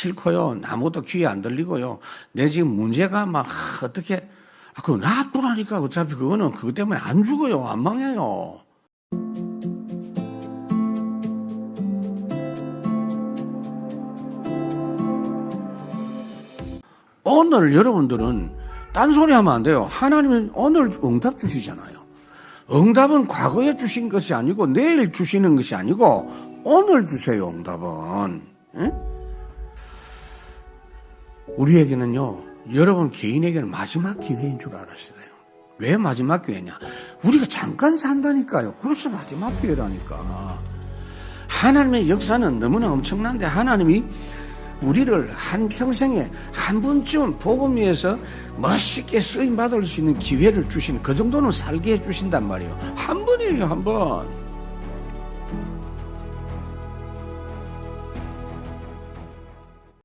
싫고요. 나무도 귀에 안 들리고요. 내 지금 문제가 막 하, 어떻게 아, 그거 놔두라니까 어차피 그거는 그것 때문에 안 죽어요. 안 망해요. 오늘 여러분들은 딴소리 하면 안 돼요. 하나님은 오늘 응답 주시잖아요. 응답은 과거에 주신 것이 아니고 내일 주시는 것이 아니고 오늘 주세요. 응답은. 응? 우리에게는요. 여러분 개인에게는 마지막 기회인 줄 알았어요. 왜 마지막 기회냐? 우리가 잠깐 산다니까요. 그래서 마지막 기회라니까. 하나님의 역사는 너무나 엄청난데 하나님이 우리를 한 평생에 한 번쯤 복음 위해서 멋있게 쓰임 받을 수 있는 기회를 주시는 그 정도는 살게 해 주신단 말이에요. 한 번이에요, 한 번.